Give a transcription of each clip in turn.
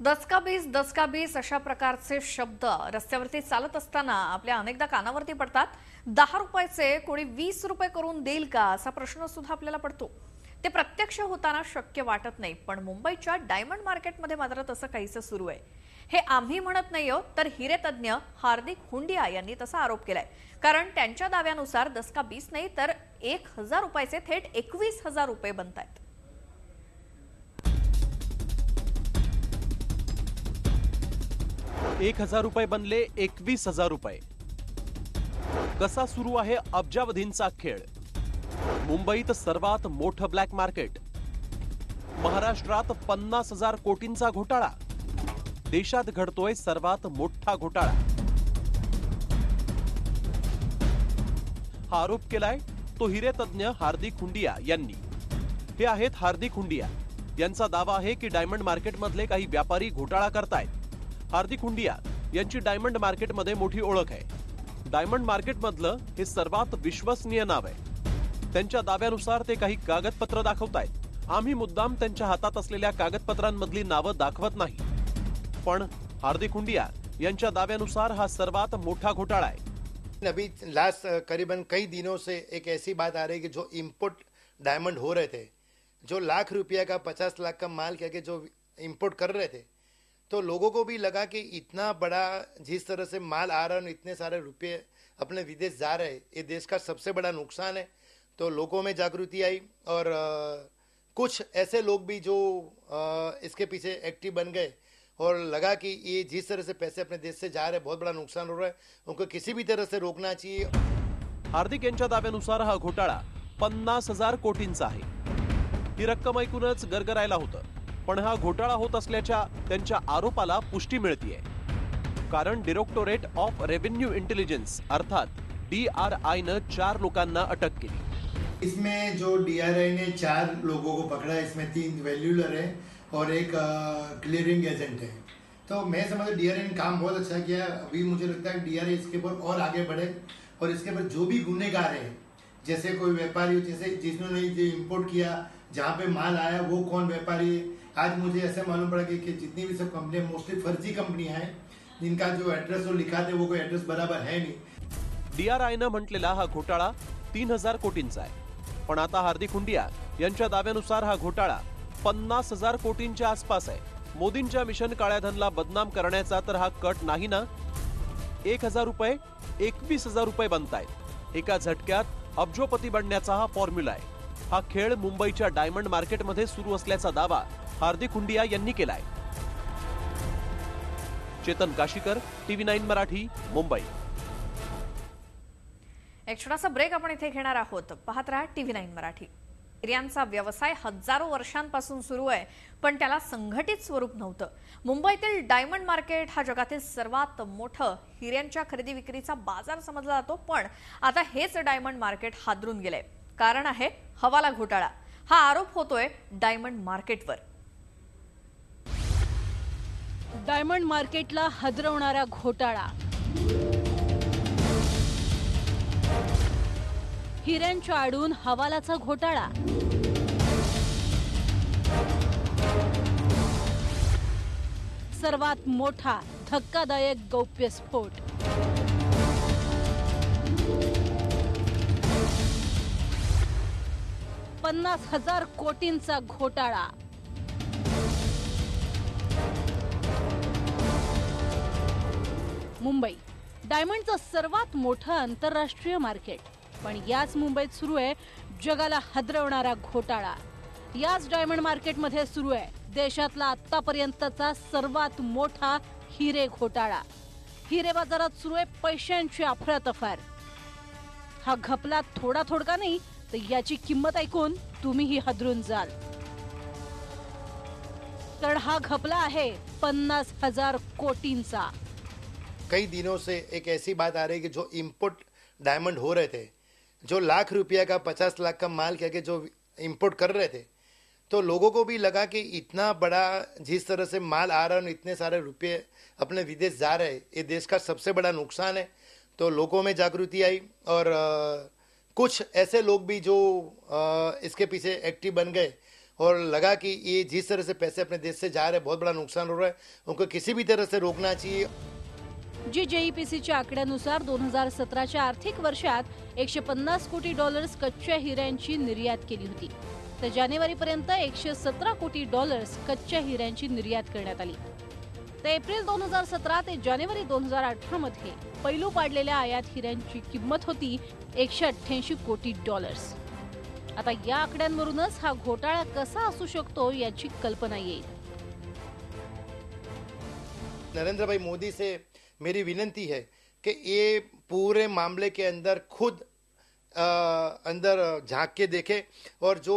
दचका बीस दचका बीस अशा प्रकारचे शब्द रस्त्यावरती चालत असताना आपल्या अनेकदा कानावरती पडतात. दहा रुपयाचे कोणी वीस रुपये करून देईल का असा प्रश्न सुद्धा आपल्याला पडतो. ते प्रत्यक्ष होताना शक्य वाटत नाही पण मुंबईच्या डायमंड मार्केटमध्ये मात्र तसं काहीसं सुरू आहे. हे आम्ही म्हणत नाही आहोत तर हिरे तज्ज्ञ हार्दिक हुंडिया यांनी तसा आरोप केलाय. कारण त्यांच्या दाव्यानुसार दसका बीस नाही तर एक हजार रुपयाचे थेट एकवीस हजार रुपये बनत आहेत एक हजार रुपये बनले एकवीस हजार रुपये. कसा सुरू आहे अब्जावधींचा खेळ? मुंबईत सर्वात मोठं ब्लॅक मार्केट महाराष्ट्रात पन्नास हजार कोटींचा घोटाळा. देशात घडतोय सर्वात मोठा घोटाळा. हा आरोप केलाय तो हिरे तज्ज्ञ हार्दिक हुंडिया यांनी. हे आहेत हार्दिक हुंडिया यांचा दावा आहे की डायमंड मार्केटमधले काही व्यापारी घोटाळा करतायत. हार्दिक हुंडिया यांची डायमंड मार्केटमध्ये मोठी ओळख आहे. डायमंड मार्केटमधलं हे सर्वात विश्वसनीय नाव आहे. त्यांच्या दाव्यानुसार ते काही कागदपत्र दाखवतायत. आम्ही मुद्दाम त्यांच्या हातात असलेल्या कागदपत्रांमधली नावं दाखवत नाही. पण हार्दिक हुंडिया यांच्या दाव्यानुसार हा सर्वात मोठा घोटाळा आहे. अभी लास्ट करीबन कई दिनों से एक ऐसी बात आ रही है कि जो इम्पोर्ट डायमंड हो रहे थे जो लाख रुपया का पचास लाख का माल क्या के जो इम्पोर्ट कर रहे थे तो लोगों को भी लगा कि इतना बड़ा जिस तरह से माल आ रहा है इतने सारे रुपये अपने विदेश जा रहे हैं ये देश का सबसे बड़ा नुकसान है। तो लोगों में जागृति आई और अ, कुछ ऐसे लोग भी जो अ, इसके पीछे एक्टिव बन गए और लगा कि ये जिस तरह से पैसे अपने देश से जा रहे हैं बहुत बड़ा नुकसान हो रहा है। उनको किसी भी तरह से रोकना चाहिए। हार्दिक यांच्या दाव्यानुसार हा घोटाळा पन्नास हज़ार कोटींचा आहे. ही रक्कम ऐकूनच गरगरायला होतं. पण हा घोटाळा होत असल्याच्या त्यांच्या आरोपाला पुष्टी मिळतीये. कारण डिरेक्टोरेट ऑफ़ रेव्हेन्यू इंटेलिजन्स अर्थात डी आर आयनं चार लोकांना अटक केली. इसमें जो डीआरआई ने चार लोगों को पकड़ा, इसमें तीन वैल्यूलर है और एक क्लियरिंग एजेंट है। तो मैं समझता डीआरआई ने काम बहुत अच्छा किया, अभी मुझे लगता है डीआरआई इसके ऊपर और आगे बढ़े और इसके ऊपर जो भी गुनेगार है, जैसे कोई व्यापारी जैसे जिन्होंने इम्पोर्ट किया, जहाँ पे माल आया, वो कौन व्यापारी है? आज मुझे ऐसा मालूम पड़ा कि, कि जितनी भी सब कंपनियां मोस्टली फर्जी कंपनियां हैं जिनका जो एड्रेस वो लिखा थे वो कोई एड्रेस बराबर है नहीं। डी आर म्हटलेला हा घोटाळा तीन हजार कोटींचा आहे. पण आता हार्दिक हुंडिया यांच्या दाव्यानुसार हा घोटाळा पन्नास हजार कोटींच्या आसपास आहे. मोदींच्या मिशन काळ्याधनला बदनाम करण्याचा तर हा कट नाही ना? एक हजार रुपये एकवीस हजार रुपये बनतायत. एका झटक्यात अब्जोपती बनण्याचा हा फॉर्म्युला आहे. हा खेळ मुंबईच्या डायमंड मार्केटमध्ये सुरू असल्याचा दावा हार्दिक हुंडिया यांनी केलाय. Chetan Kashikar TV nine Marathi Mumbai. एक छोटासा ब्रेक आपण इथे घेणार आहोत. पाहत राहा टीव्ही नाईन मराठी. हिऱ्यांचा व्यवसाय हजारो वर्षांपासून सुरू आहे पण त्याला संघटित स्वरूप नव्हतं. मुंबईतील डायमंड मार्केट हा जगातील सर्वात मोठं हिऱ्यांच्या खरेदी विक्रीचा बाजार समजला जातो पण आता हेच डायमंड मार्केट हादरून गेलंय. कारण आहे हवाला घोटाळा. हा आरोप होतोय डायमंड मार्केटवर. डायमंड मार्केटला हदरवणारा घोटाळा. हिऱ्यांच्या आडून हवालाचा घोटाळा. सर्वात मोठा धक्कादायक गौप्यस्फोट पन्नास हजार कोटींचा घोटाळा. मुंबई. डायमंडचं सर्वात मोठं आंतरराष्ट्रीय मार्केट. पण याच मुंबईत सुरू आहे जगाला हदरवणारा घोटाळा. याच डायमंड मार्केटमध्ये सुरू आहे देशातला आतापर्यंतचा सर्वात मोठा हिरे घोटाळा. हिरे बाजारात सुरू आहे पैशांची अफरातफर. हा घपला थोडा थोडका नाही तर याची किंमत ऐकून तुम्हीही हदरून जाल. कारण हा घपला आहे पन्नास हज़ार कोटींचा. कई दिनों से एक ऐसी बात आ रही है कि जो इंपोर्ट डायमंड हो रहे थे, जो लाख रुपया का, पचास लाख का माल क्या के जो इंपोर्ट कर रहे थे तो लोगों को भी लगा कि इतना बड़ा जिस तरह से माल आ रहा है इतने सारे रुपये अपने विदेश जा रहे ये देश का सबसे बड़ा नुकसान है। तो लोगों में जागृति आई और कुछ ऐसे लोग भी जो इसके पीछे एक्टिव बन गए और लगा कि ये जिस तरह से पैसे अपने देश से जा रहे बहुत बड़ा नुकसान हो रहा है, उनको किसी भी तरह से रोकना चाहिए। जी जेईपीसीच्या आकड्यानुसार दोन हज़ार सतराच्या आर्थिक वर्षात एकशे पन्नास कोटी डॉलर्स कच्च्या हिऱ्यांची निर्यात केली होती. तर जानेवारीपर्यंत एकशे सतरा कोटी डॉलर्स कच्च्या हिऱ्यांची निर्यात करण्यात आली. तर एप्रिल दोन हज़ार सतरा ते जानेवारी दोन हज़ार अठरा मध्ये पैलू पाडलेल्या आयात हिऱ्यांची किंमत होती एकशे अठ्ठ्याऐंशी कोटी डॉलर्स आता या आकड्यांवरूनच हा घोटाळा कसा असू शकतो कल्पना येईल. नरेंद्र भाई मोदी से मेरी विनती है कि ये पूरे मामले के अंदर खुद अ, अंदर झाँक के देखे और जो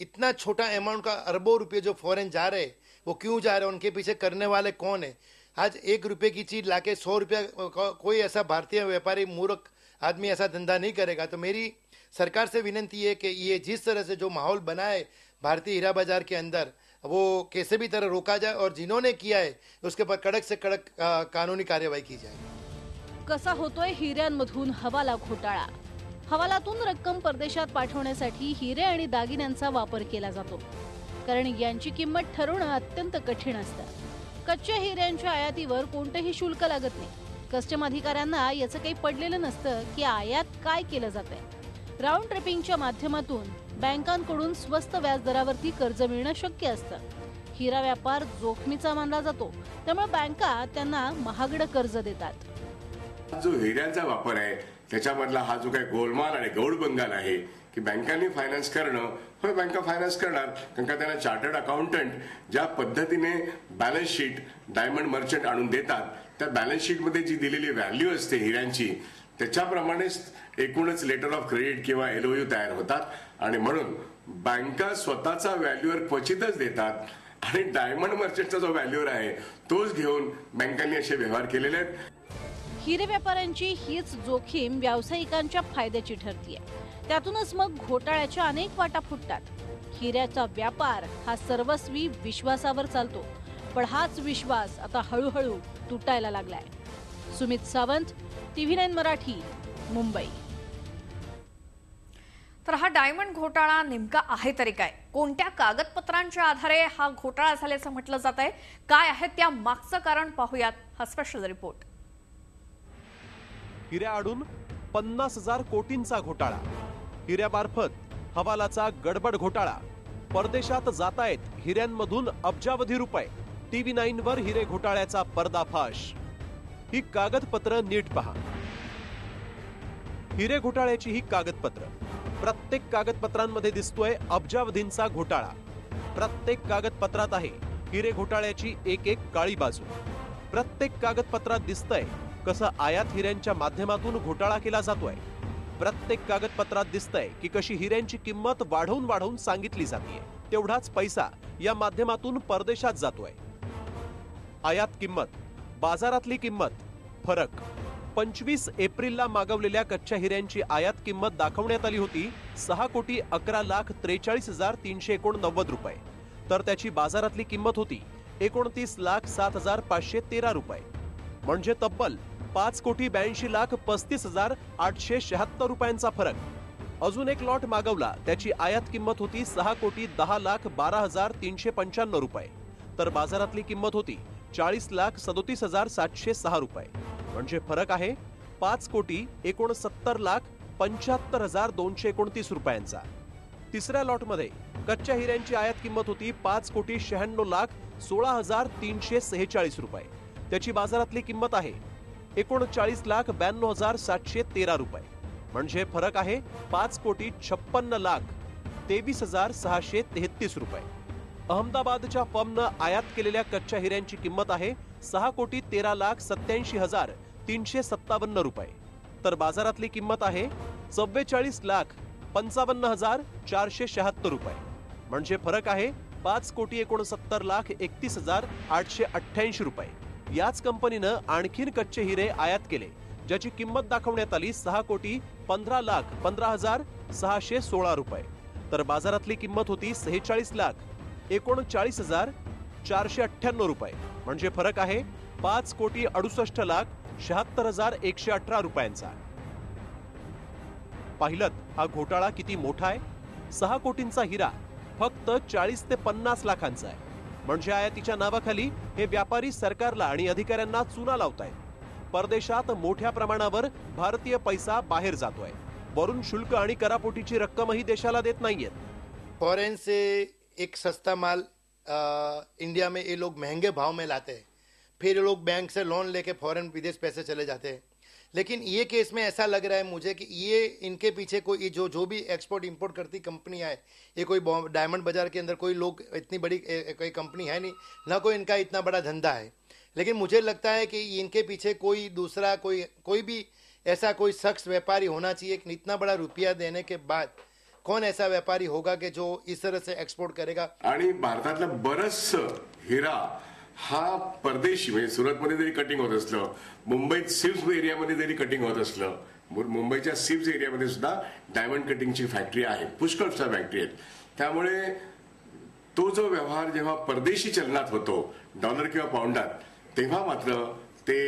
इतना छोटा अमाउंट का अरबों रुपये जो फॉरेन जा रहे हैं वो क्यों जा रहे हैं? उनके पीछे करने वाले कौन है? आज एक रुपए की चीज़ लाके सौ रुपया कोई ऐसा भारतीय व्यापारी, मूर्ख आदमी ऐसा धंधा नहीं करेगा। तो मेरी सरकार से विनती है कि ये जिस तरह से जो माहौल बना है भारतीय हीरा बाज़ार के अंदर, वो कैसे भी तरह रोका जाए और जिन्होंने किया है, उसके ऊपर कड़क से कड़क कानूनी कार्यवाही की जाए। कसा होतोय हिऱ्यांमधून हवाला घोटाळा? हवालातून रक्कम परदेशात पाठवण्यासाठी हिरे आणि दागिन्यांचा वापर कारण यांची किंमत ठरवणं अत्यंत कठीण असतं. कच्च्या हिऱ्यांच्या आयातीवर कोणतंही शुल्क लागत नाही. कस्टम अधिकाऱ्यांना याचं काही पडलेलं नसतं की आयात काय केलं जातंय. राऊंड ट्रिपिंगच्या माध्यमातून बँकांकडून स्वस्त व्याजदरावरती कर्ज मिळणं शक्य असतं. हिरा व्यापार जोखमीचा मानला जातो. त्यामुळे बँका त्यांना महागडं कर्ज देतात. जो हिऱ्यांचा वापर आहे त्याच्यामधला हा जो काही गोलमाल आणि गौड बंगाल आहे की बँकांनी फायनान्स करणं होय बँका फायनान्स करणार कारण का त्यांना चार्टर्ड अकाउंटंट ज्या पद्धतीने बॅलन्स शीट डायमंड मर्चंट आणून देतात त्या बॅलन्स शीटमध्ये जी दिलेली व्हॅल्यू असते हिऱ्यांची त्याच्याप्रमाणेच एकूणच लेटर ऑफ क्रेडिट किंवा एलओयू तयार होतात. आणि म्हणून बँका स्वतःचा व्हॅल्यूअर क्वचितच देतात. आणि डायमंड मर्चंटचा जो व्हॅल्यूअर आहे तोच घेऊन बँकांनी असे व्यवहार केलेले आहेत. हिरे व्यापाऱ्यांची हीच जोखीम व्यावसायिकांच्या फायद्याची ठरतीये. त्यातूनच मग घोटाळ्याच्या अनेक वाटा फुटतात. हिऱ्याचा व्यापार हा सर्वस्वी विश्वासावर चालतो पण हाच विश्वास आता हळूहळू तुटायला लागलाय. Sumit Sawant TV nine Marathi Mumbai. तर हा डायमंड घोटाळा नेमका आहे तरी काय? कोणत्या कागदपत्रांच्या आधारे हा घोटाळा झाल्याचं म्हटलं जात आहे? काय आहे त्या मागचं कारण पाहूयात हा स्पेशल रिपोर्ट. हिऱ्याआडून पन्नास हजार कोटींचा घोटाळा. हिऱ्यामार्फत हवालाचा गडबड घोटाळा. परदेशात जातायत हिऱ्यांमधून अब्जावधी रुपये. टीव्ही नाईन वर हिरे घोटाळ्याचा पर्दाफाश. ही कागदपत्र नीट पहा. हिरे घोटाळ्याची ही कागदपत्र. प्रत्येक कागदपत्रांमध्ये दिसतोय अब्जावधींचा घोटाळा. प्रत्येक कागदपत्रात आहे हिरे घोटाळ्याची एक एक काळी बाजू. प्रत्येक कागदपत्रात दिसतंय कसं आयात हिऱ्यांच्या माध्यमातून घोटाळा केला जातोय. प्रत्येक कागदपत्रात दिसतंय की कशी हिऱ्यांची किंमत वाढवून वाढवून सांगितली जाते तेवढाच पैसा या माध्यमातून परदेशात जातोय. आयात किंमत बाजारातली किंमत फरक. पंचवीस एप्रिलला मागवलेल्या कच्च्या हिऱ्यांची आयात किंमत दाखवण्यात आली होती सहा कोटी अकरा लाख त्रेचाळीस हजार तीनशे एकोणनव्वद रुपये. तर त्याची बाजारातली किंमत होती एकोणतीस लाख सात हजार पाचशे तेरा रुपये. म्हणजे तब्बल पाच कोटी ब्याऐंशी लाख पस्तीस हजार आठशे शहात्तर रुपयांचा फरक. अजून एक लॉट मागवला त्याची आयात किंमत होती सहा कोटी दहा लाख बारा हजार तीनशे पंच्याण्णव रुपये. तर बाजारातली किंमत होती चाळीस लाख सदोतीस हजार सातशे सहा रुपये. म्हणजे फरक आहे पाच कोटी एकोणसत्तर लाख पंच्याहत्तर हजार दोनशे एकोणतीस रुपयांचा. तिसऱ्या लॉटमध्ये कच्च्या हिऱ्यांची आयात किंमत होती पाच कोटी शहाण्णव लाख सोळा हजार तीनशे सेहेचाळीस रुपये. त्याची बाजारातली किंमत आहे एकोणचाळीस लाख ब्याण्णव हजार सातशे तेरा रुपये. म्हणजे फरक आहे पाच कोटी छप्पन्न लाख तेवीस हजार सहाशे तेहतीस रुपये. अहमदाबादच्या फर्मनं आयात केलेल्या कच्च्या हिऱ्यांची किंमत आहे सहा कोटी तेरा लाख सत्याऐंशी हजार तीनशे सत्तावन्न रुपये. तर बाजारातली किंमत आहे चव्वेचाळीस लाख पंचावन्न हजार चारशे शहात्तर रुपये. म्हणजे फरक आहे पाच कोटी एकोणसत्तर लाख एकतीस हजार आठशे अठ्ठ्याऐंशी रुपये. याच कंपनीनं आणखीन कच्चे हिरे आयात केले ज्याची किंमत दाखवण्यात आली सहा कोटी पंधरा लाख पंधरा हजार सहाशे सोळा रुपये. तर बाजारातली किंमत होती सेहेचाळीस लाख एकोणचाळीस हजार चारशे अठ्ठ्याण्णव रुपये. म्हणजे फरक आहे पाच कोटी अडुसष्ट लाख शहात्तर हजार एकशे अठरा रुपयांचा. पाहिलं हा घोटाळा किती मोठा आहे? सहा कोटींचा हिरा फक्त चाळीस ते पन्नास लाखांचा आहे. म्हणजे आयातीच्या नावाखाली हे व्यापारी सरकारला आणि अधिकाऱ्यांना चुना लावतायत. परदेशात मोठ्या प्रमाणावर भारतीय पैसा बाहेर जातोय. वरून शुल्क आणि करापोटीची रक्कमही देशाला देत नाहीयेत. फॉरेन से एक सस्ता माल इंडिया में ये लोग महंगे भाव में लाते हैं। फिर लोग बैंक से लोन लेके फॉरेन विदेश पैसे चले जाते हैं। लेकिन ये केस में ऐसा लग रहा है मुझे कि ये इनके पीछे कोई जो जो भी एक्सपोर्ट इंपोर्ट करती कंपनियाँ है ये कोई डायमंड बाज़ार के अंदर कोई लोग इतनी बड़ी कोई कंपनी है नहीं, ना कोई इनका इतना बड़ा धंधा है। लेकिन मुझे लगता है कि इनके पीछे कोई दूसरा, कोई कोई भी ऐसा कोई शख्स व्यापारी होना चाहिए, कि इतना बड़ा रुपया देने के बाद कौन ऐसा व्यापारी होगा कि जो इस तरह से एक्सपोर्ट करेगा? आणि भारतातलं बरंचसं हिरा हा परदेशी म्हणजे सुरतमध्ये जरी कटिंग होत असलं मुंबईत सिप्स एरियामध्ये जरी कटिंग होत असलं मुंबईच्या सिप्स एरियामध्ये सुद्धा डायमंड कटिंगची फॅक्टरी आहे पुष्कळच्या फॅक्टरी आहेत. त्यामुळे तो जो व्यवहार जेव्हा परदेशी चलनात होतो डॉलर किंवा पाऊंडात तेव्हा मात्र ते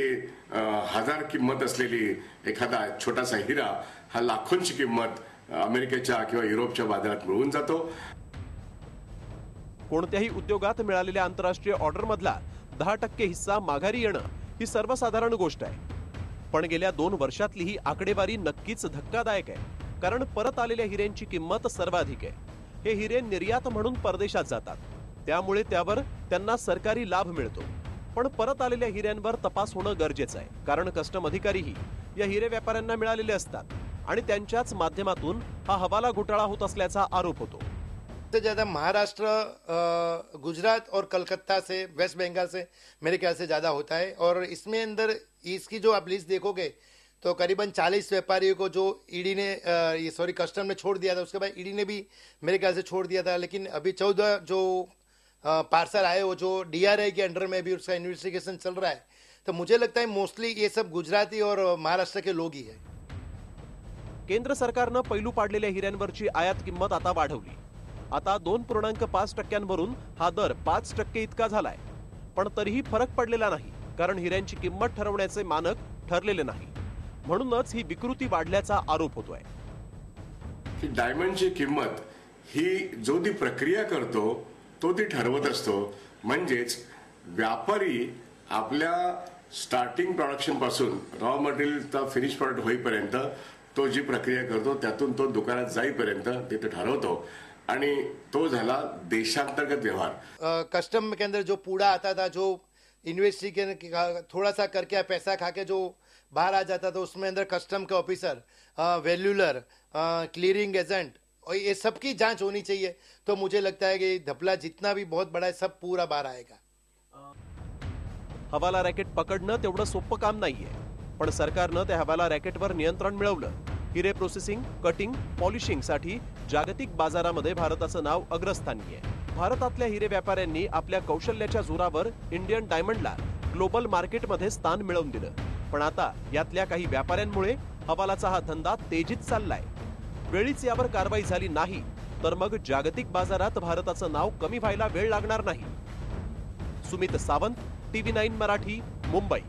हजार किंमत असलेली एखादा छोटासा हिरा हा लाखोंची किंमत अमेरिकेच्या किंवा युरोपच्या बाजारात मिळून जातो. कोणत्याही उद्योगात मिळालेल्या आंतरराष्ट्रीय ऑर्डरमधला दहा टक्के हिस्सा माघारी येणं ही सर्वसाधारण गोष्ट आहे. पण गेल्या दोन वर्षातली ही आकडेवारी नक्कीच धक्कादायक आहे कारण परत आलेल्या हिऱ्यांची किंमत सर्वाधिक आहे. हे हिरे निर्यात म्हणून परदेशात जातात. त्यामुळे त्यावर त्यांना सरकारी लाभ मिळतो. पण परत आलेल्या हिऱ्यांवर तपास होणं गरजेचं आहे कारण कस्टम अधिकारीही या हिरे व्यापाऱ्यांना मिळालेले असतात आणि त्यांच्याच माध्यमातून हा हवाला घोटाळा होत असल्याचा आरोप होतो. सबसे ज़्यादा महाराष्ट्र गुजरात और कलकत्ता से, वेस्ट बंगाल से मेरे ख्याल से ज़्यादा होता है। और इसमें अंदर इसकी जो आप लिस्ट देखोगे तो करीबन 40 व्यापारियों को जो ईडी ने ये सॉरी कस्टम ने छोड़ दिया था, उसके बाद ईडी ने भी मेरे ख्याल से छोड़ दिया था। लेकिन अभी चौदह जो पार्सल आए, वो जो डीआरआई के अंडर में भी उसका इन्वेस्टिगेशन चल रहा है तो मुझे लगता है मोस्टली ये सब गुजराती और महाराष्ट्र के लोग ही है। केंद्र सरकारनं पैलू पाडलेल्या हिऱ्यांवरची आयात किंमत आता वाढवली. आता दोन पूर्णांक पाच टक्क्यांवरून हा दर पाच टक्के इतका झालाय. पण तरीही फरक पडलेला नाही कारण हिऱ्यांची किंमत ठरवण्याचे मानक ठरलेले नाही. म्हणूनच ही विकृती वाढल्याचा आरोप होतोय. डायमंडची किंमत ही जो ती प्रक्रिया करतो तो ती ठरवत असतो. म्हणजेच व्यापारी आपल्या स्टार्टिंग प्रोडक्शनपासून रॉ मटेरियलचा फिनिश प्रॉडक्ट होईपर्यंत तो जी प्रक्रिया करतो त्यातून तो दुकानात जाईपर्यंत तिथे ठरवतो. आणि तो झाला देशांतर्गत व्यवहार. कस्टम के अंदर जो पूड़ा आता था जो इन्वेस्टिगेशन थोड़ा सा करके पैसा खा के जो बाहर आ जाता था उसमें अंदर कस्टम के ऑफिसर वैल्यूलर क्लियरिंग एजेंट और ये सबकी जाँच होनी चाहिए। तो मुझे लगता है कि धपला जितना भी बहुत बड़ा है सब पूरा बाहर आएगा। हवाला रॅकेट पकडणं तेवढं सोपं काम नाहीये पण सरकारनं त्या हवाला रॅकेटवर नियंत्रण मिळवलं. हिरे प्रोसेसिंग कटिंग पॉलिशिंगसाठी जागतिक बाजारामध्ये भारताचं नाव अग्रस्थानी आहे भारतातल्या हिरे व्यापाऱ्यांनी आपल्या कौशल्याच्या जोरावर इंडियन डायमंडला ग्लोबल मार्केटमध्ये स्थान मिळवून दिलं. पण आता यातल्या काही व्यापाऱ्यांमुळे हवालाचा हा धंदा तेजीत चाललाय. वेळीच यावर कारवाई झाली नाही तर मग जागतिक बाजारात भारताचं नाव कमी व्हायला वेळ लागणार नाही. Sumit Sawant TV nine Marathi Mumbai.